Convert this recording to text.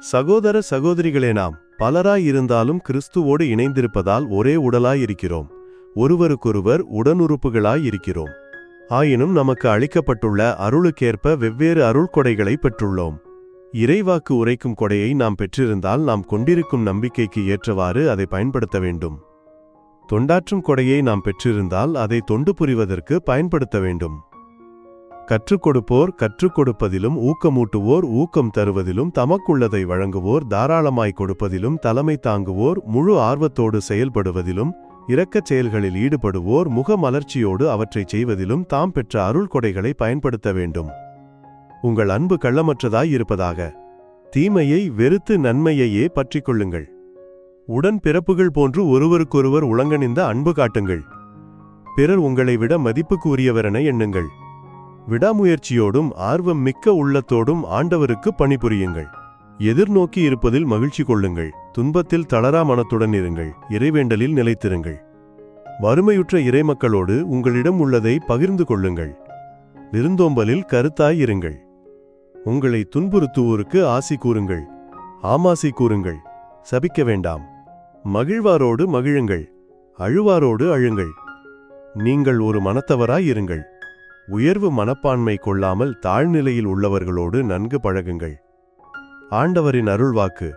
சகோதர சகோதரிகளே நாம் பலராயிருந்தாலும் கிறிஸ்துவோடு இணைந்திருப்பதால் ஒரே உடலாயிருக்கிறோம். ஒருவருக்கொருவர் உடனுறுப்புகளாயிருக்கிறோம். ஆயினும் நமக்கு அளிக்கப்பட்டுள்ள அருளுக்கேற்ப வெவ்வேறு அருள் கொடைகளை பெற்றுள்ளோம். இறைவாக்கு உரைக்கும் கொடையை நாம் பெற்றிருந்தால் நாம் கொண்டிருக்கும் நம்பிக்கைக்கு ஏற்றவாறு அதை பயன்படுத்த வேண்டும். தொண்டாற்றும் கொடையை நாம் பெற்றிருந்தால் அதை தொண்டு புரிவதற்கு பயன்படுத்த வேண்டும். கற்றுக் கொடுப்போர் கற்றுக் கொடுப்பதிலும் ஊக்கமூட்டுவோர் ஊக்கம் தருவதிலும் தமக்குள்ளதை வழங்குவோர் தாராளமாய் கொடுப்பதிலும் தலைமை தாங்குவோர் முழு ஆர்வத்தோடு செயல்படுவதிலும் இரக்கச் செயல்களில் ஈடுபடுவோர் முகமலர்ச்சியோடு அவற்றைச் செய்வதிலும் தாம் பெற்ற அருள் கொடைகளை பயன்படுத்த வேண்டும். உங்கள் அன்பு கள்ளமற்றதாய் இருப்பதாக. தீமையை வெறுத்து நன்மையையே பற்றிக் கொள்ளுங்கள். உடன் பிறப்புகள் போன்று ஒருவருக்கொருவர் உளங்கணிந்த அன்பு காட்டுங்கள். பிறர் உங்களை விட மதிப்புக்குரியவரென எண்ணுங்கள். விடாமுயற்சியோடும் ஆர்வம் மிக்க உள்ளத்தோடும் ஆண்டவருக்கு பணிபுரியுங்கள். எதிர்நோக்கி இருப்பதில் மகிழ்ச்சி கொள்ளுங்கள். துன்பத்தில் தளரா மனத்துடன் இருங்கள். இறைவேண்டலில் நிலைத்திருங்கள். வறுமையுற்ற இறைமக்களோடு உங்களிடம் உள்ளதை பகிர்ந்து கொள்ளுங்கள். விருந்தோம்பலில் கருத்தாய் இருங்கள். உங்களை துன்புறுத்துவோருக்கு ஆசி கூறுங்கள். ஆமாசி கூறுங்கள். சபிக்க வேண்டாம். மகிழ்வாரோடு மகிழுங்கள். அழுவாரோடு அழுங்கள். நீங்கள் ஒரு மனத்தவராய் இருங்கள். உயர்வு மனப்பான்மை கொள்ளாமல் தாழ்நிலையில் உள்ளவர்களோடு நன்கு பழகுங்கள். ஆண்டவரின் அருள்வாக்கு